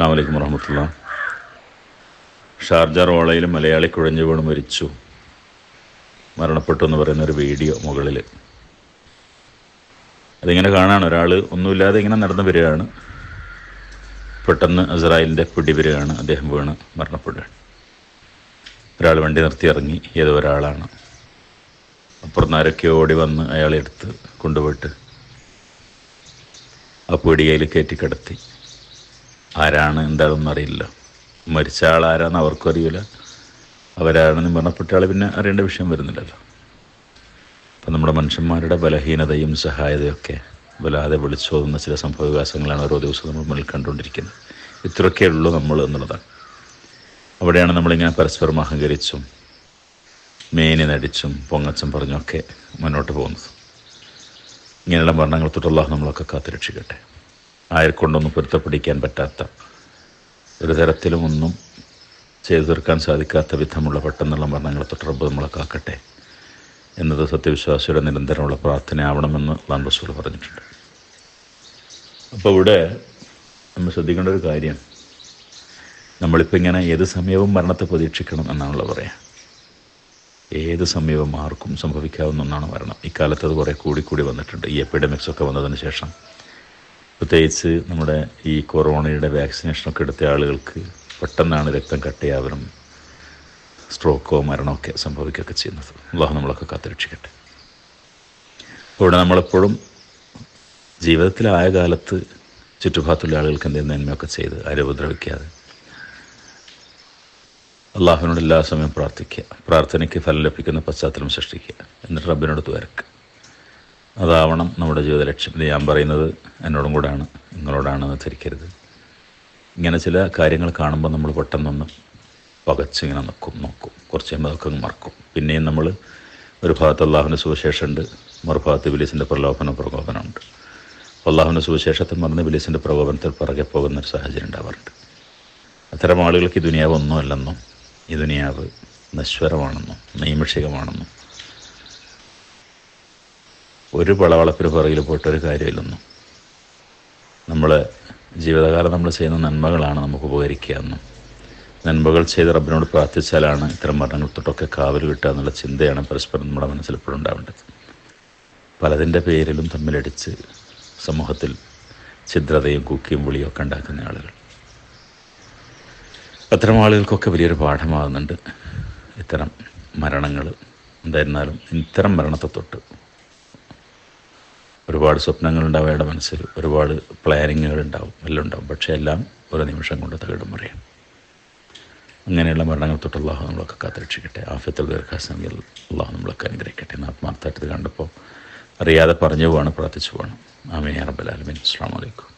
അസ്സാം വലൈക്കും വറഹമത്തുള്ള. ഷാർജ റോളയിൽ മലയാളി കുഴഞ്ഞു വീണ് മരിച്ചു. മരണപ്പെട്ടു എന്ന് പറയുന്ന ഒരു വീഡിയോ മുകളിൽ അതിങ്ങനെ കാണാണ്. ഒരാൾ ഒന്നുമില്ലാതെ ഇങ്ങനെ നടന്നു വരികയാണ്. പെട്ടെന്ന് അസ്രായേലിന്റെ പിടി വരികയാണ്. അദ്ദേഹം വീണ് മരണപ്പെടുകയാണ്. ഒരാൾ വണ്ടി നിർത്തി ഇറങ്ങി. ഏതോ ഒരാളാണ്. അപ്പുറത്ത് ആരൊക്കെയോ ഓടി വന്ന് അയാളെ എടുത്ത് കൊണ്ടുപോയിട്ട് ആ പീടികയിൽ കയറ്റി കിടത്തി. ആരാണ് എന്താണെന്ന് അറിയില്ല. മരിച്ച ആൾ ആരാന്ന് അവർക്കും അറിയില്ല അവരാണെന്ന് മരണപ്പെട്ട ആൾ പിന്നെ അറിയേണ്ട വിഷയം വരുന്നില്ലല്ലോ. അപ്പം നമ്മുടെ മനുഷ്യന്മാരുടെ ബലഹീനതയും സഹായതയൊക്കെ വല്ലാതെ വിളിച്ചോതുന്ന ചില സംഭവ വികാസങ്ങളാണ് ഓരോ ദിവസവും നമ്മൾ മുന്നിൽ കണ്ടുകൊണ്ടിരിക്കുന്നത്. ഇത്രയൊക്കെ ഉള്ളൂ നമ്മൾ എന്നുള്ളതാണ്. അവിടെയാണ് നമ്മളിങ്ങനെ പരസ്പരം അഹങ്കരിച്ചും മേനി നടിച്ചും പൊങ്ങച്ചും പറഞ്ഞൊക്കെ മുന്നോട്ട് പോകുന്നത്. ഇങ്ങനെയുള്ള മരണങ്ങൾ തൊട്ടുള്ള നമ്മളൊക്കെ കാത്തുരക്ഷിക്കട്ടെ. ആരെക്കൊണ്ടൊന്നും പൊരുത്തപ്പെടിക്കാൻ പറ്റാത്ത ഒരു തരത്തിലും ഒന്നും ചെയ്തു തീർക്കാൻ സാധിക്കാത്ത വിധമുള്ള പെട്ടെന്നുള്ള മരണങ്ങളെ തൊട്ട് റബ്ബ് നമ്മളെ കാക്കട്ടെ എന്നത് സത്യവിശ്വാസിയുടെ നിരന്തരമുള്ള പ്രാർത്ഥനയാവണമെന്ന് അള്ളാൻ പറഞ്ഞിട്ടുണ്ട്. അപ്പോൾ ഇവിടെ നമ്മൾ ശ്രദ്ധിക്കേണ്ട ഒരു കാര്യം നമ്മളിപ്പോൾ ഇങ്ങനെ ഏത് സമയവും മരണത്തെ പ്രതീക്ഷിക്കണം എന്നാണല്ലോ പറയാം. ഏത് സമയവും ആർക്കും സംഭവിക്കാവുന്ന ഒന്നാണ് മരണം. ഇക്കാലത്ത് അത് കുറേ കൂടി കൂടി വന്നിട്ടുണ്ട്. ഈ എപ്പിഡമിക്സ് ഒക്കെ വന്നതിന് ശേഷം പ്രത്യേകിച്ച് നമ്മുടെ ഈ കൊറോണയുടെ വാക്സിനേഷനൊക്കെ എടുത്ത ആളുകൾക്ക് പെട്ടെന്നാണ് രക്തം കട്ടയാവലും സ്ട്രോക്കോ മരണമൊക്കെ സംഭവിക്കുകയൊക്കെ ചെയ്യുന്നത്. അള്ളാഹു നമ്മളൊക്കെ കാത്തുരക്ഷിക്കട്ടെ ഇവിടെ നമ്മളെപ്പോഴും ജീവിതത്തിലായ കാലത്ത് ചുറ്റുഭാഗത്തുള്ള ആളുകൾക്ക് എന്തെങ്കിലും നന്മയൊക്കെ ചെയ്ത് ആരെ ഉപദ്രവിക്കാതെ അള്ളാഹുവിനോട് എല്ലാ സമയവും പ്രാർത്ഥിക്കുക. പ്രാർത്ഥനയ്ക്ക് ഫലം ലഭിക്കുന്ന പശ്ചാത്തലം സൃഷ്ടിക്കുക. എന്നിട്ട് റബ്ബിനോട് തുവരക്കുക. അതാവണം നമ്മുടെ ജീവിത ലക്ഷ്യം. ഇത് ഞാൻ പറയുന്നത് എന്നോടും കൂടെയാണ്. നിങ്ങളോടാണ് ധരിക്കരുത്. ഇങ്ങനെ ചില കാര്യങ്ങൾ കാണുമ്പോൾ നമ്മൾ പെട്ടെന്നൊന്ന് പകച്ചിങ്ങനെ നിൽക്കും നോക്കും. കുറച്ച് കഴിയുമ്പോൾ അതൊക്കെ മറക്കും. പിന്നെയും നമ്മൾ ഒരു ഭാഗത്ത് അള്ളാഹുവിന്റെ സുവിശേഷമുണ്ട്. മറുഭാഗത്ത് ബിലീസിന്റെ പ്രലോഭന പ്രകോപനമുണ്ട്. അള്ളാഹുവിന്റെ സുവിശേഷത്തിൽ മറന്ന് ബിലീസിന്റെ പ്രകോപനത്തിൽ പിറകെ പോകുന്ന ഒരു സാഹചര്യം ഉണ്ടാവാറുണ്ട്. അത്തരം ആളുകൾക്ക് ഈ ദുനിയാവ് ഒന്നുമല്ലെന്നും ഈ ദുനിയാവ് നശ്വരമാണെന്നും നൈമിഷികമാണെന്നും ഒരു പളവളപ്പിന് പുറകിൽ പോയിട്ട് ഒരു കാര്യമില്ലെന്നും. നമ്മൾ ജീവിതകാലം നമ്മൾ ചെയ്യുന്ന നന്മകളാണ് നമുക്ക് ഉപകരിക്കുക എന്നും. നന്മകൾ ചെയ്ത് റബ്ബിനോട് പ്രാർത്ഥിച്ചാലാണ് ഇത്തരം മരണങ്ങൾ തൊട്ടൊക്കെ കാവൽ കിട്ടുക എന്നുള്ള ചിന്തയാണ് പരസ്പരം നമ്മുടെ മനസ്സിൽ എപ്പോഴും ഉണ്ടാവേണ്ടത്. പലതിന്റെ പേരിലും തമ്മിലടിച്ച് സമൂഹത്തിൽ ഛിദ്രതയും കുക്കിയും വിളിയും ഒക്കെ ഉണ്ടാക്കുന്ന ആളുകൾ. അത്തരം ആളുകൾക്കൊക്കെ വലിയൊരു പാഠമാകുന്നുണ്ട് ഇത്തരം മരണങ്ങൾ. എന്തായിരുന്നാലും ഇത്തരം മരണത്തെ തൊട്ട് ഒരുപാട് സ്വപ്നങ്ങളുണ്ടാവും അയാളുടെ മനസ്സിൽ ഒരുപാട് പ്ലാനിങ്ങുകൾ ഉണ്ടാവും എല്ലാം ഉണ്ടാവും. പക്ഷേ എല്ലാം ഒരു നിമിഷം കൊണ്ട് തകിടം മറിയാം. അങ്ങനെയുള്ള മരണങ്ങൾ തൊട്ട് അള്ളാഹു നമ്മളൊക്കെ കാത്തുരക്ഷിക്കട്ടെ. ആഫ്യത്തിൽ ദീർഘാസമികൾ അള്ളാഹു നമ്മളൊക്കെ അനുഗ്രഹിക്കട്ടെ. എന്ന് ആത്മാർത്ഥമായിട്ട് കണ്ടപ്പോൾ അറിയാതെ പറഞ്ഞു പോവാണ് പ്രാർത്ഥിച്ചു പോകണം ആമീൻ അറബലാലമീൻ അസ്സാം വലൈക്കും